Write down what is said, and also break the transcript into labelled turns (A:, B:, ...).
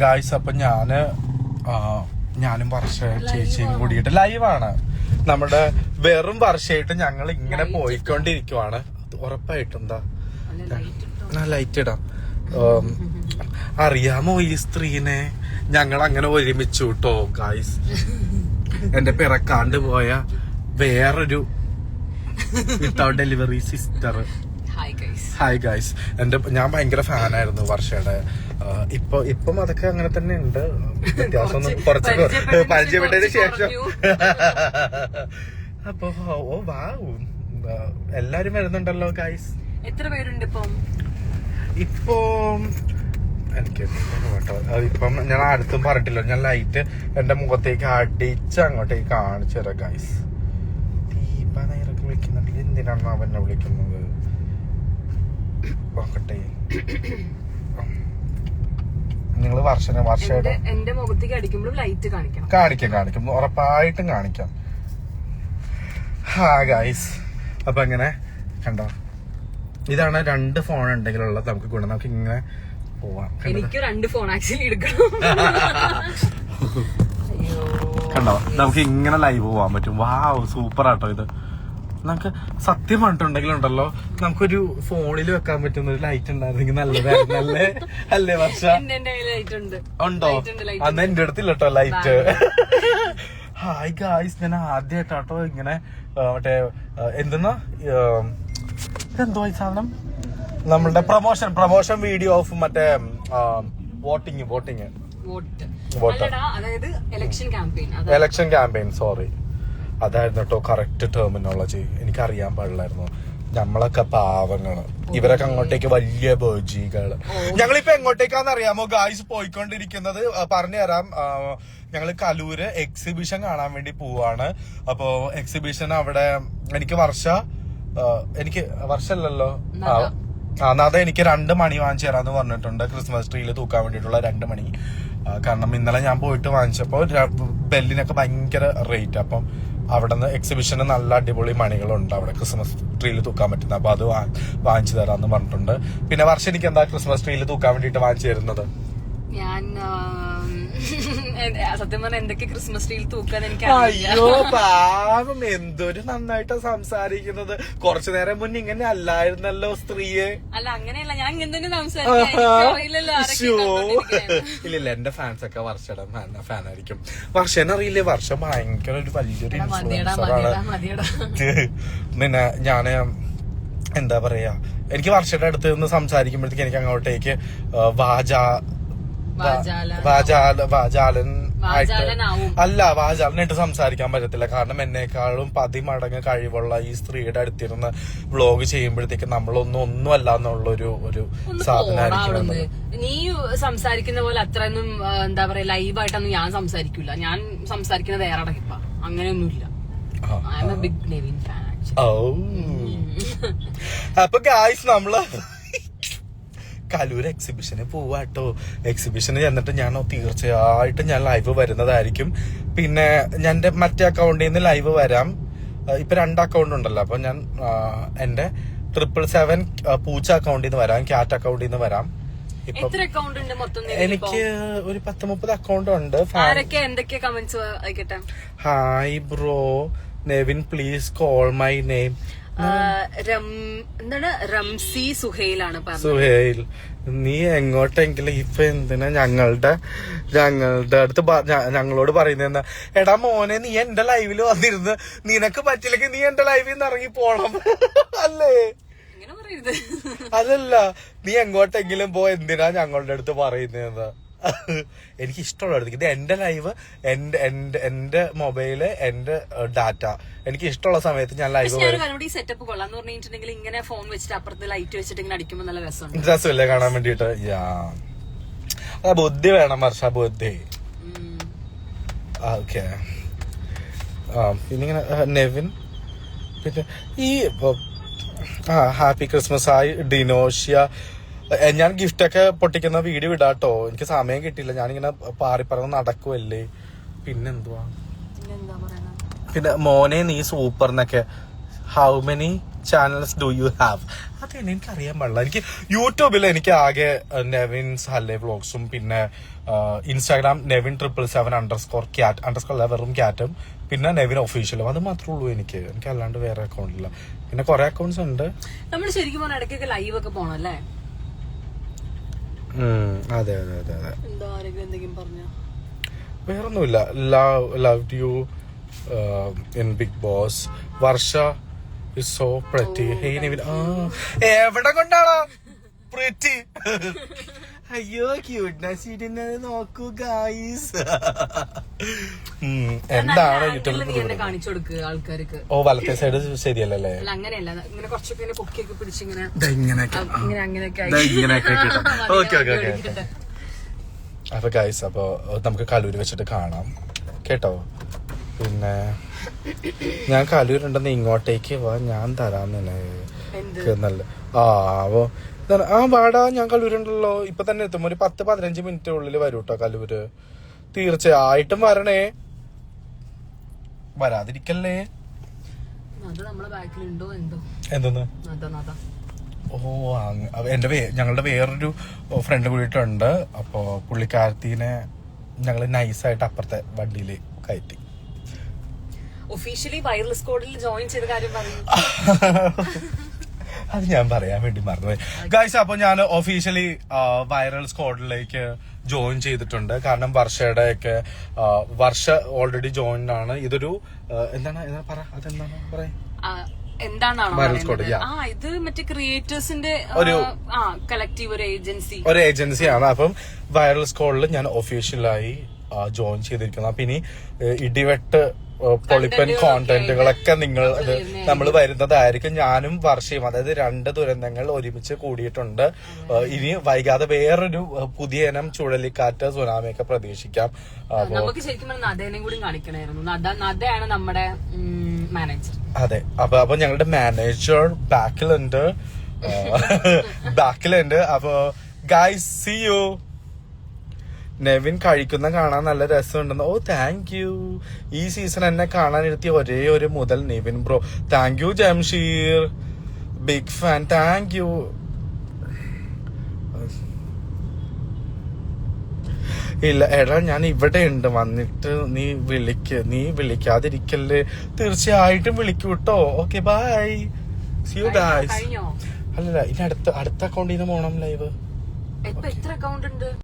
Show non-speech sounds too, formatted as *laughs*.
A: Guys അപ്പൊ ഞാൻ ആ, ഞാനും വർഷ ചേച്ചിയും കൂടിയിട്ട് ലൈവാണ് നമ്മുടെ വെറും വർഷമായിട്ട് ഞങ്ങൾ ഇങ്ങനെ പോയിക്കൊണ്ടിരിക്കുവാണ്. ഉറപ്പായിട്ടും എന്താ? ലൈറ്റ് ഇടാം. അറിയാമോ ഈ സ്ത്രീനെ? ഞങ്ങൾ അങ്ങനെ ഒരുമിച്ചു കേട്ടോ ഗായ്സ് എന്റെ പിറക്കാണ്ട് പോയ വേറൊരു without delivery sister
B: hi guys
A: എന്റെ ഞാൻ ഭയങ്കര ഫാനായിരുന്നു വർഷയുടെ. ഇപ്പൊ ഇപ്പം അതൊക്കെ അങ്ങനെ തന്നെ ഉണ്ട്. വ്യത്യാസം
B: കുറച്ച് പരിചയപ്പെട്ടതിന്
A: ശേഷം. അപ്പൊ ഓ വാവ്. എല്ലാരും വരുന്നുണ്ടല്ലോ ഗൈസ്
B: എത്ര പേരുണ്ട് ഇപ്പം?
A: ഇപ്പൊ എനിക്ക് കേട്ടോ അതിപ്പം ഞാൻ അടുത്തും പറഞ്ഞിട്ടില്ല. ഞാൻ ലൈറ്റ് എന്റെ മുഖത്തേക്ക് അടിച്ച് അങ്ങോട്ടേക്ക് കാണിച്ചു തരാം ഗൈസ് ദീപ നേരൊക്കെ വിളിക്കുന്നുണ്ട്. എന്തിനാണ് അവനെ വിളിക്കുന്നത്? നോക്കട്ടെ. നിങ്ങൾ വർഷന വർഷയുടെ
B: എന്റെ മുഖത്തേക്ക് അടിക്കുമ്പോഴും ലൈറ്റ് കാണിക്കണം.
A: കാണിക്കാം കാണിക്കാം. ഉറപ്പായിട്ടും കാണിക്കാം. ഹാ ഗൈസ് അപ്പൊ അങ്ങനെ കണ്ടോ? ഇതാണ് രണ്ട് ഫോൺ ഉണ്ടെങ്കിലുള്ള നമുക്ക് ഗുണം. നമുക്ക് ഇങ്ങനെ പോവാം?
B: എനിക്ക് രണ്ട് ഫോൺ ആക്ച്വലി എടുക്കണം.
A: കണ്ടോ? നമുക്ക് ഇങ്ങനെ ലൈവ് പോവാൻ പറ്റും. വാവ് സൂപ്പർ ആട്ടോ ഇത്. നമുക്ക് സത്യം പറഞ്ഞിട്ടുണ്ടെങ്കിലുണ്ടല്ലോ നമുക്കൊരു ഫോണിൽ വെക്കാൻ പറ്റുന്ന ഒരു ലൈറ്റ് ഉണ്ടായിരുന്നെങ്കിൽ നല്ലതായിരുന്നു അല്ലേ? അല്ലേ വർഷ?
B: ഉണ്ട്.
A: അന്ന് എന്റെ അടുത്തില്ല കേട്ടോ ലൈറ്റ് ഹായ് ഗായ്സ് ഞാൻ ആദ്യമായിട്ടാട്ടോ ഇങ്ങനെ മറ്റേ എന്തെന്നാ? ഇതെന്തോ ഈ സാധനം? നമ്മളുടെ പ്രൊമോഷൻ പ്രൊമോഷൻ വീഡിയോ ഓഫ് മറ്റേ വോട്ടിങ് വോട്ടിങ്
B: വോട്ട്. അതായത് election campaign
A: election campaign sorry അതായിരുന്നു കേട്ടോ കറക്റ്റ് ടെർമിനോളജി എനിക്ക് അറിയാൻ പാടില്ലായിരുന്നു. നമ്മളൊക്കെ പാവങ്ങൾ. ഇവരൊക്കെ അങ്ങോട്ടേക്ക് വലിയ ബേജികൾ. ഞങ്ങളിപ്പോ എങ്ങോട്ടേക്കാന്ന് അറിയാമോ ഗായ്സ് പോയിക്കൊണ്ടിരിക്കുന്നത് പറഞ്ഞു തരാം. ഞങ്ങൾ കലൂര് എക്സിബിഷൻ കാണാൻ വേണ്ടി പോവാണ്. അപ്പോ എക്സിബിഷൻ അവിടെ എനിക്ക് വർഷ എനിക്ക് വർഷല്ലല്ലോ? ആ, നാഥ എനിക്ക് രണ്ട് മണി വാങ്ങിച്ചു തരാന്ന് പറഞ്ഞിട്ടുണ്ട്. ക്രിസ്മസ് ട്രീയിൽ തൂക്കാൻ വേണ്ടിയിട്ടുള്ള രണ്ട് മണി. കാരണം ഇന്നലെ ഞാൻ പോയിട്ട് വാങ്ങിച്ചപ്പോ ബെല്ലിനൊക്കെ ഭയങ്കര റേറ്റ് അപ്പം അവിടെ നിന്ന് എക്സിബിഷന് നല്ല അടിപൊളി മണികളുണ്ട്. അവിടെ ക്രിസ്മസ് ട്രീയിൽ തൂക്കാൻ പറ്റുന്ന. അപ്പൊ അത് വാങ്ങിച്ചു തരാന്ന് പറഞ്ഞിട്ടുണ്ട്. പിന്നെ വർഷം എനിക്ക് എന്താ ക്രിസ്മസ് ട്രീയിൽ തൂക്കാൻ വേണ്ടിയിട്ട് വാങ്ങിച്ചു തരുന്നത്?
B: ഞാൻ സത്യം പറഞ്ഞ എന്തൊക്കെ ക്രിസ്മസ് ട്രീയിൽ തൂക്കാൻ എനിക്ക്
A: അയ്യോ പാവം. എന്തൊരു നന്നായിട്ടാ സംസാരിക്കുന്നത്. കുറച്ചു നേരം മുന്നേ ഇങ്ങനെ അല്ലായിരുന്നല്ലോ സ്ത്രീയെ.
B: അല്ല അങ്ങനെയല്ല. ഞാൻ ഇങ്ങനെ തന്നെ സംസാരിക്കാം.
A: ഇല്ലില്ല എന്റെ ഫാൻസ് ഒക്കെ വർഷയുടെ ഫാൻ ആയിരിക്കും. വർഷനറിയില്ലേ വർഷം ഭയങ്കര ഒരു വലിയൊരു
B: മതിയെടാ
A: പിന്നെ ഞാൻ എന്താ പറയാ എനിക്ക് വർഷയുടെ അടുത്ത് നിന്ന് സംസാരിക്കുമ്പോഴത്തേക്ക് എനിക്ക് അങ്ങോട്ടേക്ക് വാജ വാചാ വാചാലൻ ആയിട്ട്. അല്ല വാചാലനായിട്ട് സംസാരിക്കാൻ പറ്റത്തില്ല. കാരണം എന്നെക്കാളും പതിമടങ്ങ് കഴിവുള്ള ഈ സ്ത്രീയുടെ അടുത്തിരുന്ന് വ്ലോഗ് ചെയ്യുമ്പോഴത്തേക്ക് നമ്മളൊന്നും ഒന്നും അല്ല എന്നുള്ളൊരു ഒരു സാധനമായിരിക്കും.
B: നീ സംസാരിക്കുന്ന പോലെ അത്രയൊന്നും എന്താ പറയാ ലൈവായിട്ടൊന്നും ഞാൻ സംസാരിക്കൂല. ഞാൻ സംസാരിക്കുന്നത് വേറെ അടക്കിപ്പ അങ്ങനെയൊന്നുമില്ല.
A: ആ,
B: I am a big Nevin fan actually
A: ഓ അപ്പൊ ഗായ്സ് നമ്മൾ കലൂർ എക്സിബിഷന് പോവാട്ടോ എക്സിബിഷന് ചെന്നിട്ട് ഞാൻ തീർച്ചയായിട്ടും ഞാൻ ലൈവ് വരുന്നതായിരിക്കും. പിന്നെ ഞാൻ മറ്റേ അക്കൗണ്ടിൽ നിന്ന് ലൈവ് വരാം. ഇപ്പൊ രണ്ട് അക്കൗണ്ട് ഉണ്ടല്ലോ. അപ്പൊ ഞാൻ എന്റെ എന്റെ ട്രിപ്പിൾ സെവൻ പൂച്ച അക്കൗണ്ടിൽ നിന്ന് വരാം. ക്യാറ്റ് അക്കൗണ്ടിൽ നിന്ന് വരാം. എനിക്ക് ഒരു പത്ത് മുപ്പത് അക്കൗണ്ട് ഉണ്ട് hi bro Nevin please call my name
B: എന്താണ്? റംസി സുഹൈലാണ്
A: സുഹേൽ നീ എങ്ങോട്ടെങ്കിലും ഇപ്പൊ എന്തിനാ ഞങ്ങളുടെ ഞങ്ങളുടെ അടുത്ത് ഞങ്ങളോട് പറയുന്ന എടാ മോനെ നീ എന്റെ ലൈവിൽ വന്നിരുന്ന് നിനക്ക് പറ്റില്ലെങ്കിൽ നീ എന്റെ ലൈവിൽ നിന്ന് ഇറങ്ങി പോണം. *laughs* അല്ലേ? അതല്ല നീ എങ്ങോട്ടെങ്കിലും പോ എന്തിനാ ഞങ്ങളുടെ അടുത്ത് പറയുന്നത് എനിക്ക് ഇഷ്ടമുള്ള അടുത്ത് ഇത്. എന്റെ ലൈവ് എന്റെ എന്റെ എന്റെ മൊബൈൽ എന്റെ ഡാറ്റ എനിക്ക് ഇഷ്ടമുള്ള സമയത്ത് ഞാൻ ലൈവ്
B: സെറ്റപ്പ് കൊള്ളാം എന്ന് പറഞ്ഞിട്ടുണ്ടെങ്കിൽ ഇങ്ങനെ ഫോൺ വെച്ചിട്ട് അപ്പുറത്ത് ലൈറ്റ് വെച്ചിട്ട് ഇങ്ങനെ അടിക്കുമ്പോൾ നല്ല രസമുണ്ട്.
A: രസമില്ലേ കാണാൻ വേണ്ടിട്ട് യാ. ആ ബുദ്ധി വേണം വർഷ ബുദ്ധി. ഓക്കെ. ആ പിന്നെ ഇങ്ങനെ നെവിൻ. പിന്നെ ഈ ആ ഹാപ്പി ക്രിസ്മസ് ആയി ഡിനോഷ്യ ഞാൻ ഗിഫ്റ്റ് ഒക്കെ പൊട്ടിക്കുന്ന വീഡിയോ ഇടാട്ടോ. എനിക്ക് സമയം കിട്ടിയില്ല. ഞാനിങ്ങനെ പാറിപ്പറന്ന് നടക്കുവല്ലേ. പിന്നെന്തുവാ? പിന്നെ മോനെ നീ സൂപ്പർ എന്നൊക്കെ how many channels do you have അത് എനിക്ക് അറിയാൻ പാടില്ല. എനിക്ക് യൂട്യൂബിൽ എനിക്ക് ആകെ നെവിൻ നെവിൻസ് ഹല്ലേ വ്ളോഗ്സും പിന്നെ Instagram Nevin triple seven underscore cat underscore വെറും ക്യാറ്റും പിന്നെ നെവിൻ ഒഫീഷ്യലും അത് മാത്രമേ ഉള്ളൂ എനിക്ക്. എനിക്ക് അല്ലാണ്ട് വേറെ അക്കൗണ്ട് ഇല്ല. പിന്നെ കുറെ അക്കൗണ്ട്സ് ഉണ്ട്.
B: നമ്മൾ ശരിക്കും ഇടയ്ക്കൊക്കെ ലൈവ് ഒക്കെ പോണം അല്ലേ
A: അതെ അതെ അതെ അതെ. വേറൊന്നുമില്ല. Love love you in Bigg Boss. Varsha is so pretty hey Nivin. ആ എവിടെ കൊണ്ടാണോ പ്രറ്റി *laughs* അയ്യോ ക്യൂട്ട്നെസ് ഇടുന്നത് നോക്കൂ ഗായ്സ് *laughs* എന്താണ് യൂട്യൂബിൽ
B: കാണിച്ചു കൊടുക്കുക ആൾക്കാർക്ക്.
A: ഓ വലത്തെ സൈഡ് ശരിയല്ലല്ലേ?
B: അല്ല അങ്ങനെയല്ല. ഇങ്ങനെ കുറച്ചൊക്കെ ഇങ്ങനെ പൊക്കിയൊക്കെ പിടിച്ചിങ്ങനെ ഇങ്ങനെ അങ്ങനെയൊക്കെ
A: ഓക്കെ ഓക്കെ ഓക്കെ. അപ്പൊ ഗായ്സ് അപ്പൊ നമുക്ക് കലൂര് വെച്ചിട്ട് കാണാം. കേട്ടോ? പിന്നെ ഞാൻ കലൂരുണ്ടെന്ന് ഇങ്ങോട്ടേക്ക് വാ ഞാൻ തരാം
B: എന്ത്?
A: നല്ല ആ അപ്പൊ ഇതാണ്, ആ വാടാ ഞാൻ കലൂരുണ്ടല്ലോ ഇപ്പൊ തന്നെ എത്തും. ഒരു പത്ത് പതിനഞ്ച് മിനിറ്റ് ഉള്ളിൽ വരും കേട്ടോ കലൂര്. തീർച്ചയായിട്ടും വരണേ. വരാതിരിക്കല്ലേ? എന്തോന്ന്? ഓ എന്റെ ഞങ്ങളുടെ വേറൊരു ഫ്രണ്ട് കൂടിയിട്ടുണ്ട് അപ്പോ പുള്ളിക്കാരത്തിനെ ഞങ്ങൾ നൈസായിട്ട് അപ്പുറത്തെ വണ്ടിയിൽ കയറ്റി.
B: ഒഫീഷ്യലി വൈറൽ കോഡിൽ ജോയിൻ ചെയ്ത കാര്യം പറയും. *laughs*
A: അത് ഞാൻ പറയാൻ വേണ്ടി മറന്നുപോയി. ഗൈസ് അപ്പൊ ഞാൻ ഒഫീഷ്യലി വൈറൽ സ്ക്വാഡിലേക്ക് ജോയിൻ ചെയ്തിട്ടുണ്ട്. കാരണം വർഷയുടെ ഒക്കെ വർഷ ഓൾറെഡി ജോയിൻ ആണ്. ഇതൊരു എന്താണ് എന്താ പറ അതെന്താണ് പറയാ?
B: എന്താണാണോ ഇത് മറ്റേ ക്രിയേറ്റേഴ്സിന്റെ
A: ഒരു-
B: കളക്റ്റീവ് ഒരു ഏജൻസി
A: ഒരു ഏജൻസിയാണ് അപ്പം വൈറൽ സ്കോളിൽ ഞാൻ ഒഫീഷ്യലായി ജോയിൻ ചെയ്തിരിക്കുന്നത്. അപ്പൊ ഇനി ഇടിവെട്ട് പൊളിപ്പൻ കോണ്ടന്റുകളൊക്കെ നിങ്ങൾ നമ്മൾ വരുന്നതായിരിക്കും. ഞാനും വർഷയും അതായത് രണ്ട് ദുരന്തങ്ങൾ ഒരുമിച്ച് കൂടിയിട്ടുണ്ട്. ഇനി വൈകാതെ വേറൊരു പുതിയ ഇനം ചുഴലിക്കാറ്റ് സുനാമിയൊക്കെ പ്രതീക്ഷിക്കാം.
B: നമുക്ക് ശരിക്കും കൂടി കാണിക്കണമായിരുന്നു. നദയാണ് നമ്മുടെ മാനേജർ
A: അതെ. അപ്പൊ അപ്പൊ ഞങ്ങളുടെ മാനേജർ ബാക്കിലുണ്ട് ബാക്കിലുണ്ട് അപ്പൊ ഗൈസ് സി യു നെവിൻ കഴിക്കുന്ന കാണാൻ നല്ല രസമുണ്ടെന്ന്. ഓ താങ്ക് യു ഈ സീസൺ എന്നെ കാണാൻ ഇരുത്തിയ ഒരേ ഒരു മുതൽ Nevin bro thank you Jamsheer. Big fan thank you ഇല്ല എടാ ഞാൻ ഇവിടെ ഉണ്ട് വന്നിട്ട് നീ വിളിക്ക് നീ വിളിക്കാതിരിക്കല്ലേ. തീർച്ചയായിട്ടും വിളിക്കൂ കേട്ടോ ഓക്കെ ബൈ സി യു
B: കഴിഞ്ഞോ?
A: അല്ലല്ല ഇനി അടുത്ത അടുത്ത അക്കൗണ്ടിൽ നിന്ന് പോണം ലൈവ്
B: എത്ര അക്കൗണ്ട് ഉണ്ട്?